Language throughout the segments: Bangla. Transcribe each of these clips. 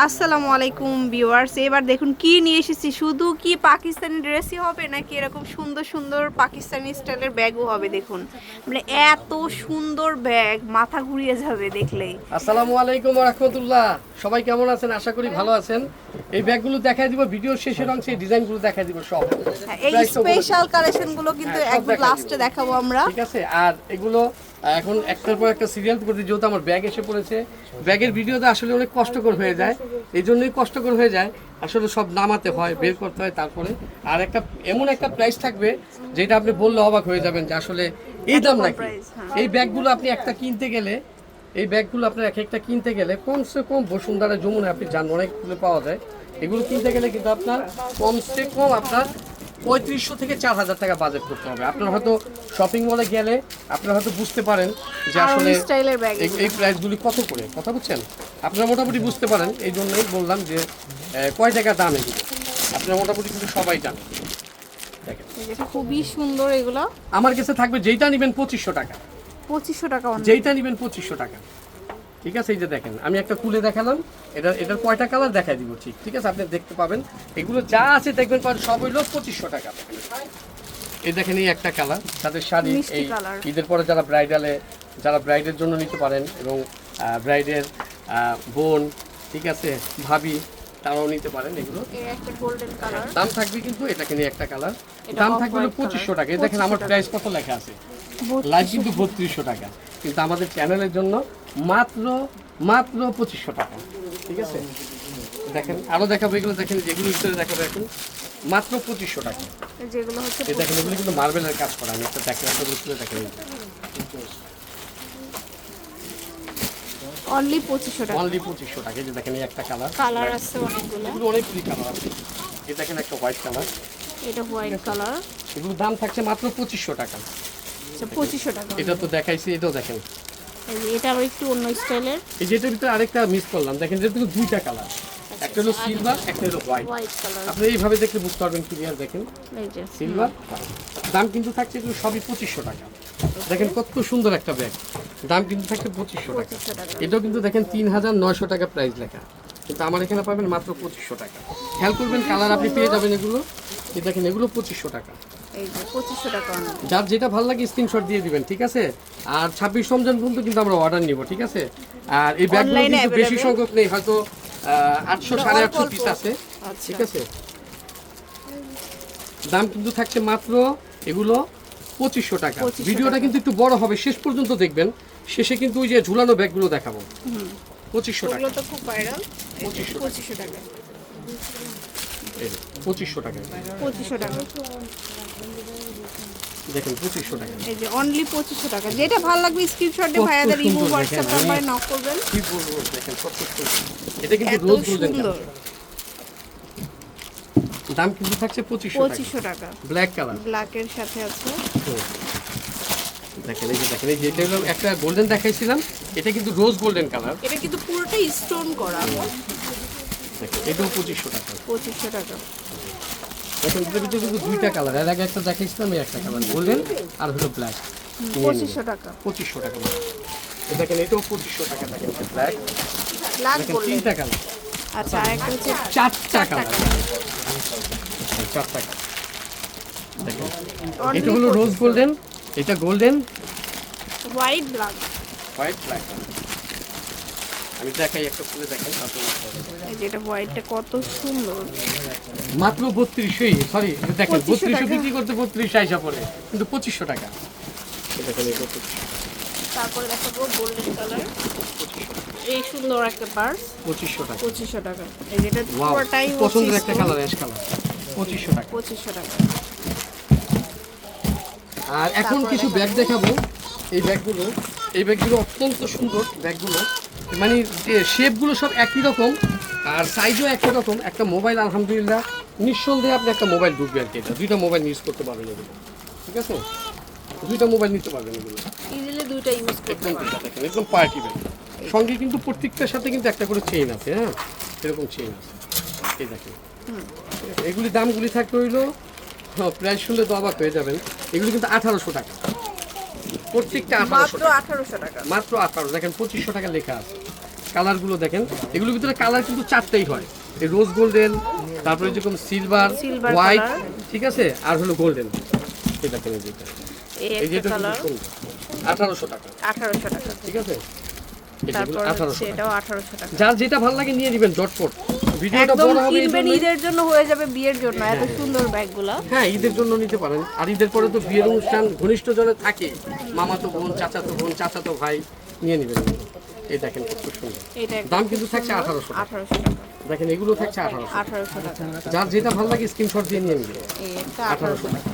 আসসালামু আলাইকুম ভিউয়ার্স, এবার দেখুন কি নিয়ে এসেছি। শুধু কি পাকিস্তানি ড্রেসই হবে নাকি এরকম সুন্দর সুন্দর পাকিস্তানি স্টাইলের ব্যাগও হবে দেখুন। মানে এত সুন্দর ব্যাগ মাথা ঘুরিয়ে যাবে দেখলেই। আসসালামু আলাইকুম রহমতুল্লাহ। সবাই কেমন আছেন? আশা করি ভালো আছেন। এই ব্যাগগুলো দেখাই দিব ভিডিও শেষের অংশে এই ডিজাইনগুলো দেখাই দিব সব। হ্যাঁ, এই। স্পেশাল কালেকশনগুলো কিন্তু হ্যাঁ, একদম লাস্টে দেখাবো আমরা। ঠিক আছে? আর এগুলো এখন একটার পর একটা সিরিয়াল করতে যেহেতু আমার ব্যাগ এসে পড়েছে। ব্যাগের ভিডিওতে আসলে অনেক কষ্টকর হয়ে যায়। এই জন্যই কষ্টকর হয়ে যায়। আসলে সব নামাতে হয় বের করতে হয় তারপরে। আর একটা এমন একটা প্রাইস থাকবে যেটা আপনি বললে অবাক হয়ে যাবেন যে আসলে এই দাম নাকি? হ্যাঁ। এই ব্যাগগুলো আপনি একটা কিনতে গেলে এই ব্যাগগুলো আপনার এক একটা কিনতে গেলে কমসে কম বসুন্ধরা যমুনা আপনি জান অনেকগুলো পাওয়া যায়। এগুলো কিনতে গেলে কিন্তু আপনার কমসে কম আপনার পঁয়ত্রিশশো থেকে চার হাজার টাকা বাজেট করতে হবে। আপনার হয়তো শপিং মলে গেলে আপনারা হয়তো বুঝতে পারেন যে আসলে স্টাইলের এই- প্রাইসগুলি কত করে কথা বুঝছেন? আপনারা মোটামুটি বুঝতে পারেন এই জন্যই বললাম যে কয় টাকা দাম এগুলো? আপনারা মোটামুটি কিন্তু সবাই জানেন। দেখেন। খুবই সুন্দর এগুলো। আমার কাছে থাকবে যেইটা নেবেন পঁচিশশো টাকা। পঁচিশশো টাকা যেইটা নেবেন পঁচিশশো টাকা। ঠিক আছে এই যে দেখেন আমি একটা খুলে দেখালাম এটা এটার কয়টা কালার দেখাই দিব ঠিক ঠিক আছে আপনি দেখতে পাবেন। এগুলো যা আছে দেখবেন সব হইল পঁচিশশো টাকা। এই দেখেন এই একটা কালার তাদের শাড়ি এই ঈদের পরে যারা ব্রাইডালে যারা ব্রাইডের জন্য নিতে পারেন এবং ব্রাইডের বোন ঠিক আছে ভাবি তারাও নিতে পারেন এগুলো। কালার দাম থাকবে কিন্তু এটাকে নিয়ে একটা কালার দাম থাকবে। পঁচিশশো টাকা। এই দেখেন আমার প্রাইস কত লেখা আছে? লাইভ কিন্তু বত্রিশশো টাকা। কিন্তু আমাদের চ্যানেলের জন্য মাত্র মাত্র পঁচিশশো টাকা। ঠিক আছে? দেখেন আরও দেখাবো এগুলো দেখেন যেগুলো ভিতরে দেখাবো এখন মাত্র পঁচিশশো টাকা। যেগুলো হচ্ছে দেখেন এগুলো কিন্তু মার্বেলের কাজ করা আমি একটা দেখেন একটা ভিতরে দেখেন অনলি পঁচিশশো টাকা। অনলি পঁচিশশো টাকা এই যে দেখেন এই একটা কালার কালার আছে অনেকগুলো। এগুলো অনেকগুলি কালার আছে। এই দেখেন একটা হোয়াইট কালার এটা হোয়াইট কালার এগুলো দাম থাকছে মাত্র পঁচিশশো টাকা। পঁচিশশো টাকা। এটা তো দেখাইছি এটাও দেখেন। এটা আরও একটু অন্য স্টাইলের। এই যেটার ভিতরে আরেকটা মিস করলাম। দেখেন এটা কিন্তু দুইটা কালার একটা হলো সিলভার একটা হলো হোয়াইট আপনি এইভাবে দেখলে বুঝতে পারবেন ক্লিয়ার দেখেন। এই যে সিলভার দাম কিন্তু থাকছে এগুলো সবই পঁচিশশো টাকা। দেখেন কত সুন্দর একটা ব্যাগ দাম কিন্তু থাকছে পঁচিশশো টাকা। এটাও কিন্তু দেখেন তিন হাজার নয়শো টাকা প্রাইস লেখা। কিন্তু আমার এখানে পাবেন মাত্র পঁচিশশো টাকা। খেয়াল করবেন কালার আপনি পেয়ে যাবেন এগুলো। দেখেন এগুলো পঁচিশশো টাকা। এই যে পঁচিশশো টাকা যার যেটা ভালো লাগে স্ক্রিনশট দিয়ে দিবেন ঠিক আছে? আর ছাব্বিশ রমজান পর্যন্ত কিন্তু আমরা অর্ডার নিব ঠিক আছে? আর এই ব্যাগগুলো কিন্তু বেশি? সংখ্যক নেই হয়তো আটশো সাড়ে আটশো পিস আছে আচ্ছা। ঠিক আছে? দাম কিন্তু থাকছে মাত্র এগুলো পঁচিশশো টাকা। ভিডিওটা কিন্তু একটু বড় হবে শেষ পর্যন্ত দেখবেন। শেষে কিন্তু ওই যে ঝুলানো ব্যাগগুলো দেখাবো। পঁচিশশো টাকা। পঁচিশশো টাকা। পঁচিশশো টাকা। পঁচিশশো টাকা। পঁচিশশো দেখেন পঁচিশশো টাকা। এই যে অনলি পঁচিশশো টাকা। যেটা ভালো লাগবে স্ক্রিনশট দিয়ে ভাইয়াদের ইমো হোয়াটসঅ্যাপ নাম্বারে নক করবেন। কি বলব দেখেন কত এটা কিন্তু রোজ সুন্দর। দাম কিন্তু থাকছে পঁচিশশো পঁচিশশো টাকা। ব্ল্যাক কালার ব্ল্যাকের সাথে আছে। দেখেন এই যে দেখেন এই যে এটা হলো একটা গোল্ডেন দেখাইছিলাম। এটা কিন্তু রোজ গোল্ডেন কালার এটা কিন্তু পুরোটাই স্টোন করা। দেখেন এটাও পঁচিশশো টাকা। পঁচিশশো টাকা। ভিতরে কিন্তু দুইটা কালারের আগে একটা দেখাইছিলাম এই একটা কালার। গোল্ডেন আর হলো ব্ল্যাক পঁচিশশো টাকা। পঁচিশশো টাকা। দেখেন এটাও পঁচিশশো টাকা দেখেন ব্ল্যাক দেখেন তিনটা কালার। আচ্ছা আরেকটা হচ্ছে চারটা কালার। চারটা কালার। দেখেন এটা হলো রোজ গোল্ডেন এটা golden white black white black আমি দেখাই একটা খুলে দেখাই হোয়াইটটা কত সুন্দর। মাত্র বত্রিশশোই সরি দেখেন 2500 বত্রিশশো বিক্রি করতে বত্রিশ আইসা পড়ে কিন্তু পঁচিশশো টাকা। এই দেখেন এই 2500 তারপরে দেখাবো গোল্ডেন কালার এই সুন্দর একটা পার্স পঁচিশশো টাকা। পঁচিশশো টাকা। এই যেটা পুরোটাই পছন্দের একটা কালার অ্যাশ কালার পঁচিশশো টাকা। পঁচিশশো টাকা। আর এখন কিছু ব্যাগ দেখাবো। এই ব্যাগগুলো এই ব্যাগগুলো অত্যন্ত সুন্দর ব্যাগগুলো মানে যে শেপগুলো সব একই রকম আর সাইজও একই রকম একটা মোবাইল আলহামদুলিল্লাহ নিঃসন্দেহে আপনি একটা মোবাইল ঢুকবে আর কি এটা। দুইটা মোবাইল ইউজ করতে পারবেন এগুলো। ঠিক আছে? দুইটা মোবাইল নিতে পারবেন এগুলো। দুইটা ইউজ করতে একদম পারবেন। একদম পার্টি ব্যাগ সঙ্গে কিন্তু প্রত্যেকটার সাথে কিন্তু একটা করে চেইন আছে হ্যাঁ? এরকম চেইন আছে। এই দেখেন। এগুলি দামগুলি থাকতে হইল প্রায় শুনলে তো অবাক হয়ে যাবেন। এগুলি কিন্তু আঠারোশো টাকা। প্রত্যেকটা আঠারোশো মাত্র আঠারোশো টাকা। মাত্র আঠারো দেখেন পঁচিশশো টাকা লেখা আছে। কালারগুলো দেখেন এগুলোর ভিতরে কালার কিন্তু চারটেই হয়। এই রোজ গোল্ডেন তারপরে যেরকম সিলভার হোয়াইট ঠিক আছে? আর হলো গোল্ডেন এটা এই যেটা। এই যেটা আঠারোশো টাকা। আঠারোশো টাকা। ঠিক আছে? যার যেটা ভালো লাগে নিয়ে নেবেন জটপট ভিডিওটা বড় হবে কিনবেন ঈদের জন্য হয়ে যাবে বিয়ের জন্য এত সুন্দর ব্যাগগুলা। হ্যাঁ ঈদের জন্য নিতে পারেন। আর ঈদের পরে তো বিয়ের অনুষ্ঠান ঘনিষ্ঠ জনে থাকে। মামাতো বোন চাচাতো বোন চাচাতো ভাই নিয়ে নেবেন। এই দেখেন কত সুন্দর দাম কিন্তু থাকছে আঠারোশো আঠারোশো টাকা দেখেন এগুলো থাকছে আঠারোশো আঠারোশো টাকা যার যেটা ভালো লাগে স্ক্রিনশট দিয়ে নিয়ে একটা আঠারোশো টাকা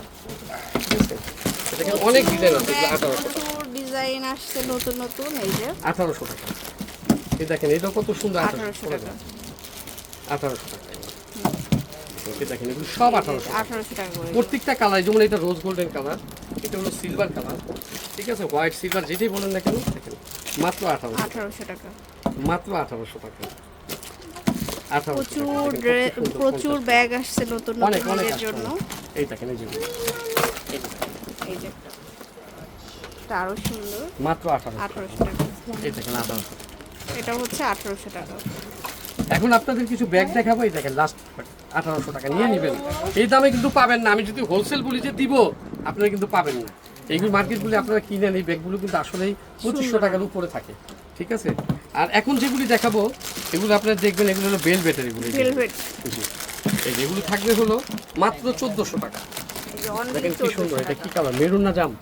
কিন্তু অনেক ডিজাইন আছে আঠারোশো ডিজাইন আসছে নতুন নতুন এই যে আঠারোশো টাকা এই দেখেন এটা কত সুন্দর আঠারোশো টাকা আঠারোশো টাকা দেখেন এগুলো সব আঠারোশো আঠারোশো টাকা প্রত্যেকটা কালার যেমন এটা রোজ গোল্ডেন কালার এটা হলো সিলভার কালার ঠিক আছে হোয়াইট সিলভার যেটাই বলেন না কেন দেখেন মাত্র আঠারোশো টাকা। মাত্র আঠারোশো টাকা। প্রচুর প্রচুর ব্যাগ আসছে নতুন নতুন জন্য। এই দেখেন এই যে। এই যে একটা। এটা আরও সুন্দর। মাত্র আঠারোশো আঠারোশো টাকা। এই দেখেন আঠারোশো এটা হচ্ছে আঠারোশো টাকা। এখন আপনাদের কিছু ব্যাগ দেখাবো। এই দেখেন লাস্ট আঠারোশো টাকা। নিয়ে নেবেন। এই দামে কিন্তু পাবেন না। আমি যদি হোলসেল বলি যে দিব আপনারা কিন্তু পাবেন না। এইগুলো মার্কেটগুলি আপনারা কিনেন এই ব্যাগগুলো কিন্তু আসলেই পঁচিশশো টাকার উপরে থাকে ঠিক আছে? আর এখন যেগুলি দেখাবো এগুলো আপনারা দেখবেন এগুলো হলো বেল ব্যাটারিগুলো ভেলভেট জি। এই যেগুলো থাকবে হলো মাত্র চোদ্দোশো টাকা। দেখেন কি সুন্দর এটা কি কালার মেরুন না জাম?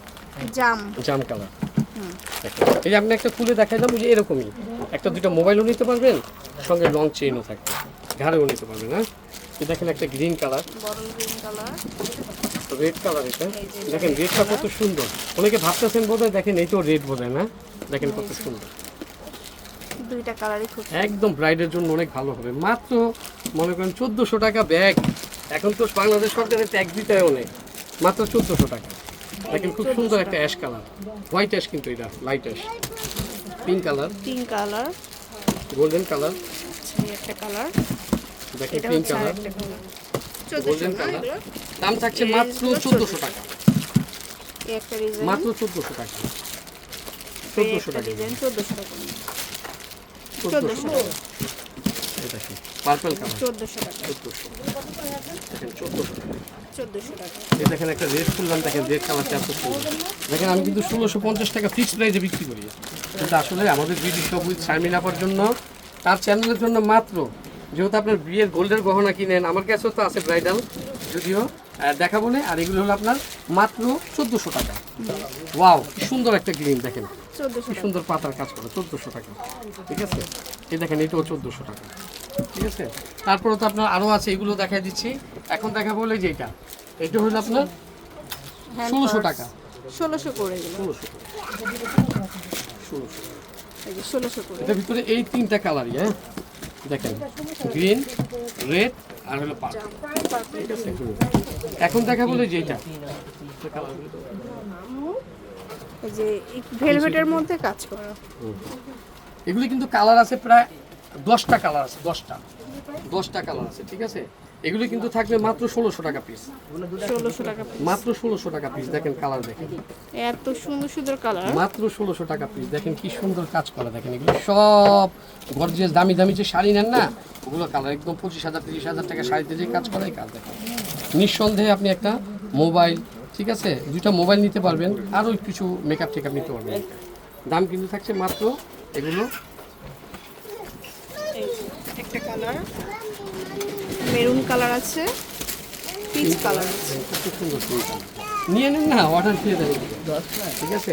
জাম। জাম কালার এই যে আপনি একটা খুলে দেখাইলাম যে এরকমই। একটা দুটো মোবাইলও নিতে পারবেন সঙ্গে লং চেইনও থাকবে। ঘাড়েও নিতে পারবেন হ্যাঁ? দেখেন একটা গ্রিন কালার বড় গ্রিন কালার রেড কালার এটা। দেখেন রেডটা কত সুন্দর। অনেকে ভাবতেছেন বোধ হয় দেখেন এই তো রেড বোধ হয় না? দেখেন কত সুন্দর। দুইটা কালারই খুব একদম ব্রাইডের জন্য অনেক ভালো হবে। মাত্র মনে করেন চোদ্দোশো টাকা ব্যাগ এখন তো বাংলাদেশ সরকারের ট্যাক্স দিতে হয় অনেক মাত্র চোদ্দোশো টাকা। দেখেন খুব সুন্দর একটা অ্যাশ কালার হোয়াইট অ্যাশ কিন্তু এটা light ash pink colour pink colour golden colour একটা কালার এটা পিঙ্ক হচ্ছে কালার আরেকটা কালার চোদ্দশো না এগুলো? দাম থাকছে মাত্র চোদ্দোশো টাকা। এই একটা ডিজাইন মাত্র চোদ্দোশো টাকা। চোদ্দোশো টাকা। ডিজাইন চোদ্দশো টাকা। চোদ্দোশো এই দেখেন পার্পল কালার চোদ্দশো টাকা। চোদ্দোশো। দেখেন চোদ্দোশো টাকা। চোদ্দশো এই দেখেন একটা রেড খুললাম দেখেন রেড কালারটা এত সুন্দর। দেখেন আমি কিন্তু ষোলোশো পঞ্চাশ টাকা ফিক্স প্রাইসে বিক্রি করি। কিন্তু আসলে আমাদের বিডি সব উইথ শারমিন আপার জন্য তার চ্যানেলের জন্য মাত্র যেহেতু আপনার বিয়ের গোল্ডের গহনা কিনেন আমার কাছেও তো আছে ব্রাইডাল যদিও দেখা বলে আর এগুলো হলো আপনার মাত্র চোদ্দোশো টাকা। ওয়াও কি সুন্দর একটা গ্রিন দেখেন। কি সুন্দর পাতার কাজ করে চোদ্দোশো টাকা। ঠিক আছে? এই দেখেন এটাও চোদ্দোশো টাকা। ঠিক আছে? তারপরে তো আপনার আরও আছে এগুলো দেখাই দিচ্ছি। এখন দেখা বলে যে এটা। এটা হলো আপনার ষোলোশো টাকা। ষোলোশো করে ষোলোশো ষোলোশো এটার ভিতরে এই তিনটা কালারই হ্যাঁ? দেখেন গ্রিন রেড আর হলো পার্ক ঠিক আছে এখন দেখা বলে যে এটা যে ভেলভেটের মধ্যে কাজ করা। এগুলি কিন্তু কালার আছে প্রায় দশটা কালার আছে দশটা। দশটা কালার আছে ঠিক আছে? এগুলি কিন্তু থাকবে মাত্র ষোলোশো টাকা পিস ষোলোশো টাকা মাত্র ষোলোশো টাকা পিস দেখেন কালার দেখেন। এত সুন্দর সুন্দর কালার মাত্র ষোলোশো টাকা পিস দেখেন কি সুন্দর কাজ করা দেখেন এগুলো সব গর্জিয়াস দামি দামি যে শাড়ি নেন না ওগুলো কালার একদম পঁচিশ হাজার তিরিশ হাজার টাকা শাড়িতে যে কাজ করে এই কাজ দেখেন। নিঃসন্দেহে আপনি একটা মোবাইল ঠিক আছে? দুইটা মোবাইল নিতে পারবেন আরও কিছু মেকআপ টেকআপ নিতে পারবেন। দাম কিন্তু থাকছে মাত্র এগুলো একটা কালার। মেরুন কালার আছে পিচ কালার আছে। নিয়ে নিন না অর্ডার দিয়ে দেবেন ঠিক আছে?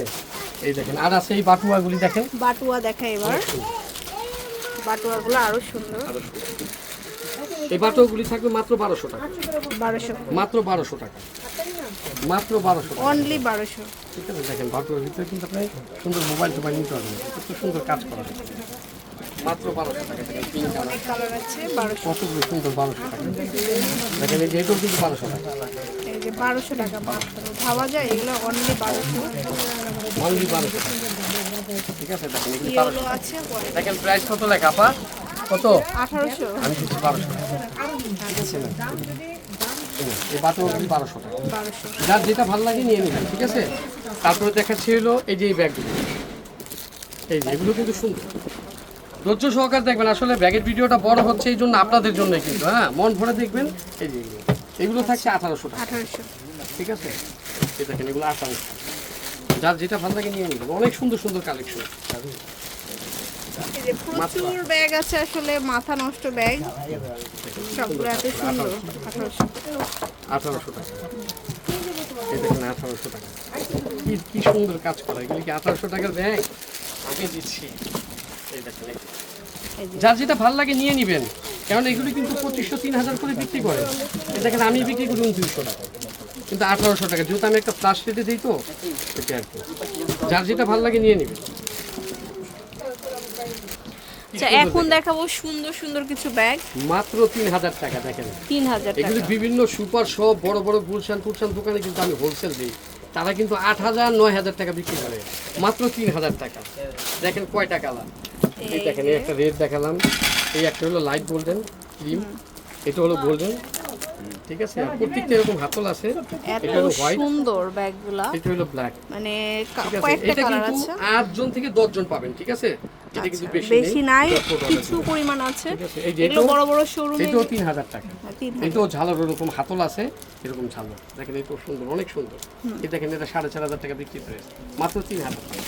এই দেখেন আর আছে এই বাটুয়াগুলি দেখেন। বাটুয়া দেখা এবার। বাটুয়াগুলো আরও সুন্দর। এই বাটুয়াগুলি থাকবে মাত্র বারোশো টাকা। বারোশো। মাত্র বারোশো টাকা। মাত্র বারোশো টাকা। অনলি বারোশো। ঠিক আছে? দেখেন বাটুয়ার ভিতরে কিন্তু আপনি সুন্দর মোবাইল টোবাইল নিতে পারবেন। কত সুন্দর কাজ করা। মাত্র বারোশো টাকা সুন্দর বারোশো টাকা। দেখেন এই কিন্তু বারোশো টাকা। এই যে বারোশো টাকা ভাবা যায় এগুলো অনলি বারোশো। অনলি বারোশো ঠিক আছে দেখেন প্রাইস কত লেখা আপা? কত? আঠারোশো। আমি দিচ্ছি বারোশো ঠিক আছে বারোশো টাকা। যার যেটা ভালো লাগে নিয়ে নেবেন ঠিক আছে? তারপরে দেখাচ্ছি হলো এই যে এই ব্যাগগুলো। এই যে এগুলো কিন্তু সুন্দর। ধৈর্য সহকার দেখবেন আসলে ব্যাগের ভিডিওটা বড় হচ্ছে এই জন্য আপনাদের জন্য কিন্তু হ্যাঁ? মন ভরে দেখবেন এই যে এগুলো থাকছে আঠারোশো টাকা। ঠিক আছে? এই দেখেন এগুলো আঠারোশো। যার যেটা ভালো লাগে নিয়ে নেবেন। অনেক সুন্দর সুন্দর কালেকশন প্রচুর ব্যাগ আছে আসলে মাথা নষ্ট ব্যাগ। সবগুলো এত সুন্দর। আঠারোশো টাকা। এই দেখেন আঠারোশো টাকা। কি কি সুন্দর কাজ করা। এগুলি কি আঠারোশো টাকার ব্যাগ? আমি দিচ্ছি। যার যেটা ভালো লাগে নিয়ে নিবেন। কারণ এগুলি কিন্তু পঁচিশশো তিন হাজার করে বিক্রি করে। দেখেন আমি বিক্রি করি উনত্রিশশো টাকা। কিন্তু আঠারোশো টাকা যেহেতু আমি একটা প্লাস রেটে দিই তো এটা আর কি। যার যেটা ভালো লাগে নিয়ে নিবেন। আচ্ছা এখন দেখাবো সুন্দর সুন্দর কিছু ব্যাগ। মাত্র তিন হাজার টাকা দেখেন। তিন হাজার এগুলি বিভিন্ন সুপার সব বড় বড় গুলশান টুলশান দোকানে কিন্তু আমি হোলসেল দিই। তারা কিন্তু আট হাজার নয় হাজার টাকা বিক্রি করে। মাত্র তিন হাজার টাকা। দেখেন কয়টা কালার এই দেখেন এই একটা রেড দেখালাম। এই একটা হলো লাইট গোল্ডেন ক্রিম এটা হলো গোল্ডেন ঠিক আছে? প্রত্যেকটা এরকম হাতল আছে এটা হলো হোয়াইট সুন্দর ব্যাগগুলা। এটা হলো ব্ল্যাক মানে কয়েকটা কালার আছে। জন থেকে দশ জন পাবেন ঠিক আছে? এটা কিন্তু আচ্ছা, বেশি বেশি নাই কিছু পরিমাণ আছে। এগুলো বড় বড় শোরুমে এটাও টাকা। এটাও ঝালর এরকম হাতল আছে এরকম ঝালর। দেখেন সুন্দর অনেক সুন্দর। এই দেখেন এটা সাড়ে চার হাজার টাকা বিক্রি করে মাত্র তিন হাজার টাকা।